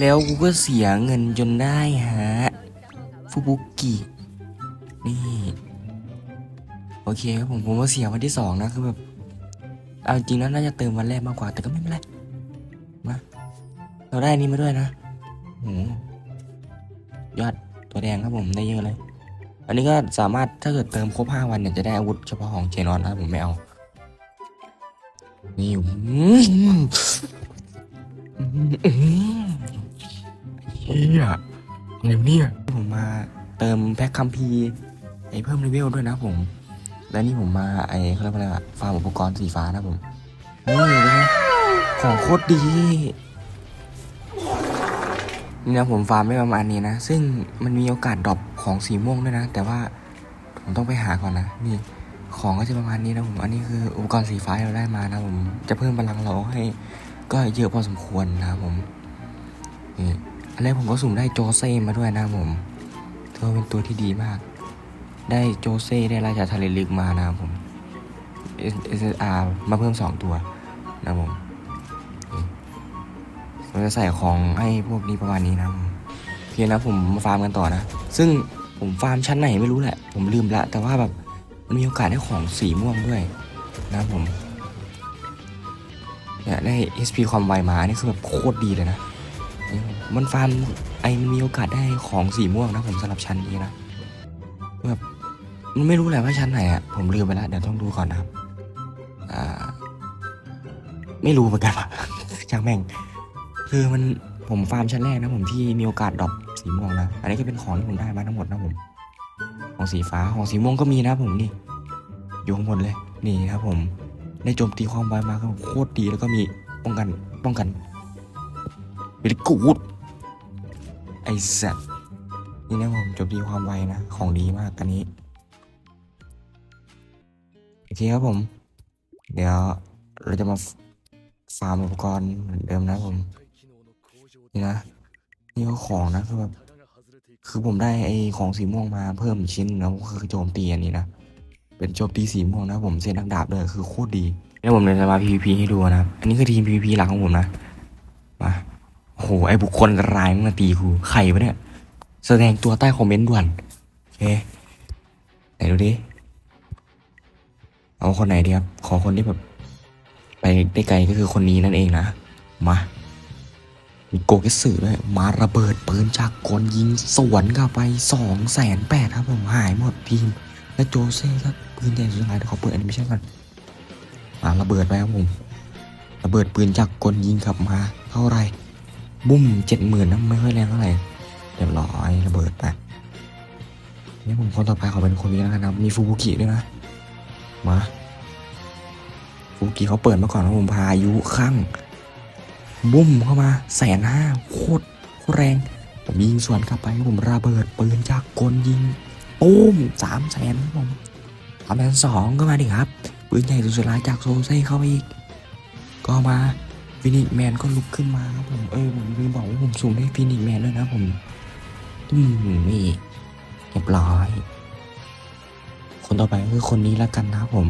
แล้วกูก็เสียเงินจนได้ฮะฟูบุกินี่โอเคครับผมผมว่าเสียวันที่สองนะคือแบบเอาจริงแล้วน่าจะเติมวันแรกมากกว่าแต่ก็ไม่เป็นไรมาเราได้นี้มาด้วยนะโหยอดตัวแดงครับผมได้เยอะเลย อันนี้ก็สามารถถ้าเกิดเติมครบห้าวันเนี่ยจะได้อาวุธเฉพาะของเจนอนนะผมไม่เอานี่อืม อืมอืมเฮียอะไรวะเนี่ย ผมมาเติมแพ็คคัมภีร์ไอ้เพิ่มเลเวลด้วยนะผม และนี่ผมมาไอ้เขาเรียกว่าอะไรอะฟาร์มอุปกรณ์สีฟ้านะผม นี่นะของโคตรดี นี่นะผมฟาร์มไม่ประมาณนี้นะ ซึ่งมันมีโอกาสดรอปของสีม่วงด้วยนะ แต่ว่าผมต้องไปหาก่อนนะ นี่ของก็จะประมาณนี้นะผม อันนี้คืออุปกรณ์สีฟ้าที่เราได้มานะผม จะเพิ่มพลังเราให้ก็เยอะพอสมควรนะครับผม นี่ อันแรกผมก็สุ่มได้โจเซ่มาด้วยนะผมถือว่าเป็นตัวที่ดีมาก ได้โจเซ่ได้ราชาทะเลลึกมานะครับผม SSR มาเพิ่มสองตัวนะผมเราจะใส่ของให้พวกนี้ประมาณนี้นะครับผมโอเคนะผมมาฟาร์มกันต่อนะ ซึ่งผมฟาร์มชั้นไหนไม่รู้แหละ ผมลืมละ แต่ว่าแบบมันมีโอกาสได้ของสีม่วงด้วยนะผมเนี่ยได้ SP ความไวมา นี่คือแบบโคตรดีเลยนะ มันฟาร์มไอมันมีโอกาสได้ของสีม่วงนะผมสำหรับชั้นนี้นะแบบมันไม่รู้แหละว่าชั้นไหนอะผมลืมไปแล้วเดี๋ยวต้องดูก่อนนะครับอ่าไม่รู้เหมือนกันว่ะ ช่างแม่ง คือมันผมฟาร์มชั้นแรกนะผมที่มีโอกาสดรอปสีม่วงนะ อันนี้ก็เป็นของที่ผมได้มาทั้งหมดนะผม ของสีฟ้าของสีม่วงก็มีนะผมนี่อยู่ข้างบนเลย นี่นะครับผม ได้โจมตีความไวมาก็โคตรดีแล้วก็มีป้องกันป้องกัน วลกูดไอ้สัตว์นี่นะผมโจมตีความไวนะ ของดีมากอันนี้โอเคครับผม เดี๋ยวเราจะมาฟาร์มอุปกรณ์เหมือนเดิมนะผม นี่นะ นี่ก็ของนะคือแบบคือผมได้ไอ้ของสีม่วงมาเพิ่มชิ้นแล้วคือโจมตีอันนี้นะ เป็นโจมตีสีม่วงนะผมเซนนักดาบเลยคือโคตรดีเดี๋ยวผมเลยจะมา PVP ให้ดูนะ อันนี้คือทีม PVP หลักของผมนะ มา โอ้โหไอ้บุคคลร้ายมันมาตีกูใครวะเนี่ย แสดงตัวใต้คอมเมนต์ด่วนโอเคไหนดูดิ เอาคนไหนดีครับ ขอคนที่แบบ ไปได้ไกลก็คือคนนี้นั่นเองนะ มา มีโกเกสึด้วยมาระเบิดปืนจากกลยิงสวนเข้าไปสองแสนแปดครับผมหายหมดทีม แล้วโจเซ่ก็ปืนใหญ่สุดท้ายเดี๋ยวขอเปิดแอนิเมชั่นก่อนอ่าระเบิดไปครับผมระเบิดปืนจากกลยิงกลับมา เท่าไหร บุ้มเจ็ดหมื่นนะไม่ค่อยแรงเท่าไหร่เรียบร้อยระเบิดไปนี่ผมคนต่อไปขอเป็นคนนี้แล้วกันนะมีฟูบุกิด้วยนะมาฟูบุกิเขาเปิดมาก่อนว่าผมพายุข้างบุ้มเข้ามาแสนห้าโคตรโคตรแรงผมยิงสวนกลับไปผมระเบิดปืนจากกลยิงปุ้มสามแสนผมสามแสนสองก็มาดิครับปืนใหญ่สุดๆร้ายจากโซเซ่เข้าไปอีกก็มา ฟินิกแมนก็ลุกขึ้นมาครับผมเออผมลืมบอกว่าผมสูงได้ฟินิกแมนด้วยนะผมอืมนี่เรียบร้อย คนต่อไปคือคนนี้แล้วกันนะผม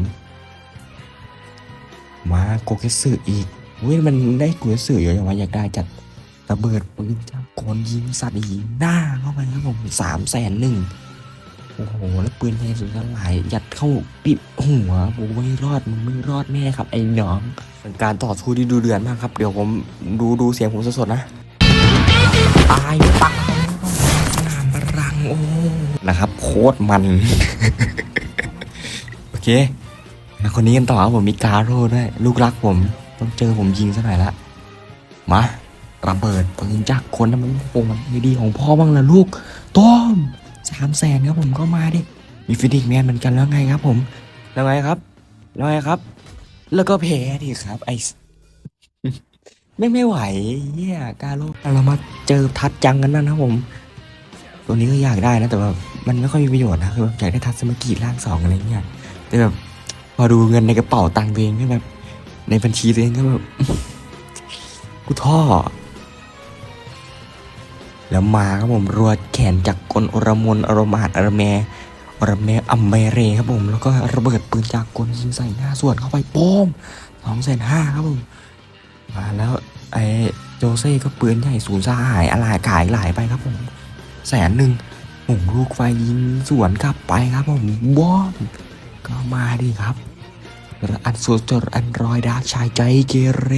มาโกเกสึอีกเว้ยมันได้โกเกสึเยอะอย่างว่าอยากได้จัดระเบิดปืนจ้ากโกนยิงสัตว์ยิงหน้าเข้าไปครับผมสามแสนหนึ่ง โอ้โหแล้วปืนแทงสุดสลายยัดเข้าปิดหัวโอ้ไม่รอดมึงไม่รอดแน่ครับไอ้น้องเป็นการต่อสู้ที่ดูเดือดมากครับ เดี๋ยวผมดูดูเสียงผมสดๆนะตายตายสนามบรังโอ้นะครับโคตรมัน โอเคมาคนนี้กันต่อครับผมมีกาโร่ด้วยลูกรักผม ต้องเจอผมยิงซะหน่อยละมาระเบิดปืนจากคนนั้นมันโอ้มันดีของพ่อบ้างละลูกต้ม สามแสนครับผมก็มาดิมีฟินิกแมนเหมือนกันแล้วไงครับผมแล้วไงครับ แล้วไงครับ แล้วก็แพ้ดิครับ ไอสไม่ไม่ไหวเฮียกาโลเรามาเจอทัดจังกันนั่นนะครับผม ตัวนี้ก็อยากได้นะ แต่ว่ามันไม่ค่อยมีประโยชน์นะคือแบบอยากได้ทัดสมกิร่างสองอะไรเงี้ยแต่แบบพอดูเงินในกระเป๋าตังค์ตัวเองก็แบบ ในบัญชีตัวเองก็แบบกูท่อ แล้วมาครับผมรัวแขนจากกลอรมนอรมาดอรแมอรแมอัมเมเรครับผม แล้วก็ระเบิดปืนจากกลยิงใส่หน้าส่วนเข้าไปโป้มสองแสนห้าครับผมมาแล้วไอ้โจเซ่ก็ปืนใหญ่สูญสาหายอะไรกายหลายไปครับผมแสนหนึ่งหงลูกไฟยิงสวนกลับไปครับผมบอมก็มาดิครับอันสุดจดอันรอยดาร์กชายใจเกเร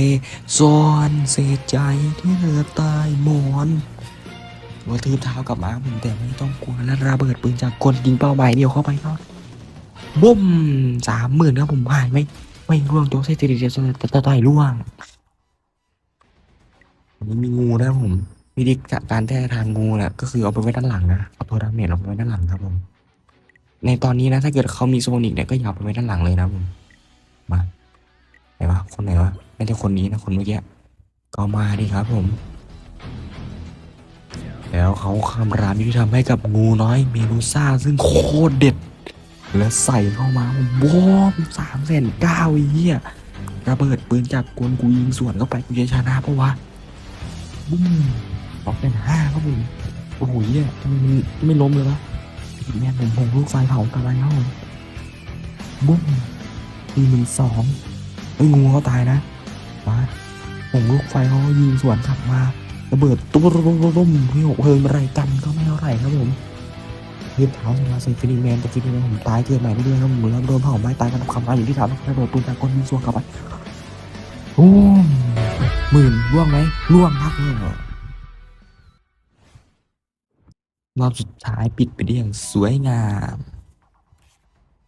ซอนเศษใจที่เหลือตายหมอน ว่าทืบเท้ากลับมาผมแต่ไม่ต้องกลัวและระเบิดปืนจากกลยิงเป้าหมายเดียวเข้าไปครับบุ้มสามหมื่นครับผมหายไม่ไม่ร่วงโจเซ่ติดเดียวจะจะต่อยร่วงวันนี้มีงูนะผมวิธีการแก้ทางงูน่ะก็คือเอาไปไว้ด้านหลังนะเอาตัวดาเมจเอาไปไว้ด้านหลังครับผมในตอนนี้นะถ้าเกิดเขามีโซนิกเนี่ยก็อย่าเอาไปไว้ด้านหลังเลยนะผมมาไหนวะคนไหนวะไม่ใช่คนนี้นะคนเมื่อกี้ก็มาดิครับผม แล้วเขาคำรามยุติธรรมให้กับงูน้อยเมนูซ่าซึ่งโคตรเด็ด แล้วใส่เข้ามาบอมสามแสนเก้าเหี้ยระเบิดปืนจากกวนกูยิงสวนเข้าไปกูจะชนะปะวะบุ้มสองเป็นห้าครับผมโอ้โหเหี้ยมันไม่ล้มเลยวะแม่ผมผมลูกไฟเผากลับไปแล้วบุ้มปีหนึ่งสองเอ้งูเขาตายนะมาผมลูกไฟเขายิงสวนกลับมา ระเบิดตุ้มตุ้มตุ้มตุ้มพี่หกเพลิงอะไรกันก็ไม่เท่าไหร่ครับผมเรียบเท้ามาใส่ฟินิแมนแต่ฟินิแมนผมตายเกิดใหม่เรื่อยครับผมแล้วโดนเผาไม้ตายกันคำมาอยู่ที่ฐานระเบิดปืนจากก้นยิงสวนกลับไปโอ้มหมื่นล่วงไหมล่วงครับรอบสุดท้ายปิดไปได้อย่างสวยงาม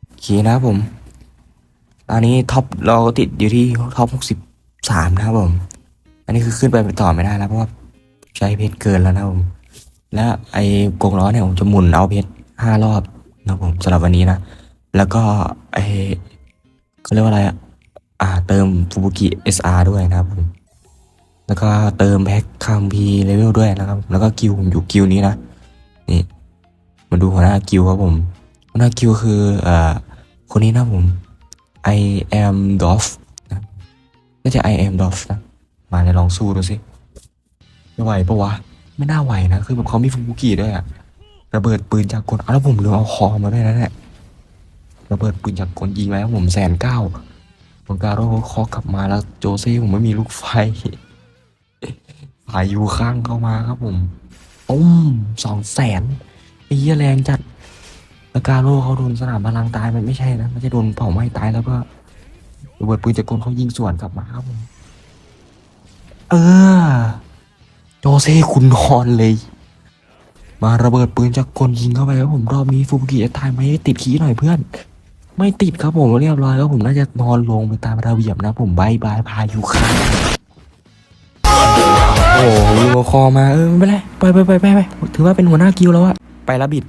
โอเคนะครับผม ตอนนี้ท็อปเราติดอยู่ที่ท็อปหกสิบสามนะครับผม อันนี้คือขึ้นไปต่อไม่ได้แล้วเพราะว่า ใช้เพชรเกินแล้วนะผมและไอ้กงล้อเนี่ยผมจะหมุนเอาเพชรห้ารอบนะผมสำหรับวันนี้นะ แล้วก็ไอ้เขาเรียกว่าอะไรอะอ่าเติมฟูบุกิ SR ด้วยนะครับผมแล้วก็เติมแพ็คคัมพีเลเวลด้วยนะครับ แล้วก็กิวผมอยู่กิวนี้นะนี่มาดูหัวหน้ากิวครับผมหัวหน้ากิวคือเอ่อคนนี้นะผม I am Dolph นะน่าจะ I am Dolph นะ มาเลยลองสู้ดูสิ จะไหวปะวะ ไม่น่าไหวนะ คือแบบเขามีฟูบุกิด้วยอะระเบิดปืนจากกลอ้าวแล้วผมลืมเอาคอมาด้วยนะเนี่ยระเบิดปืนจากกลยิงแล้วผมแสนเก้าบงการโร่คอกลับมาแล้วโจเซ่ผมไม่มีลูกไฟพายุข้างเข้ามาครับผมตุ้มสองแสนไอ้เหี้ยแรงจัดแล้วกาโร่เขาโดนสนามพลังตายมันไม่ใช่นะไม่ใช่โดนเผาไหม้ตายแล้วก็ระเบิดปืนจากกลเขายิงสวนกลับมาครับผม เออ โจเซ่คุณนอนเลย มาระเบิดปืนจากคนยิงเข้าไปครับผมรอบนี้ฟูบุกิจะตายไหมติดขี้หน่อยเพื่อน ไม่ติดครับผมเรียบร้อยแล้วผมน่าจะนอนลงไปตามระเบียบนะผมบายบายพายุค่ะโอ้โหยิงคอมาเออไม่เป็นไรไปไปไปไปไปถือว่าเป็นหัวหน้ากิวแล้วอะไปละบิด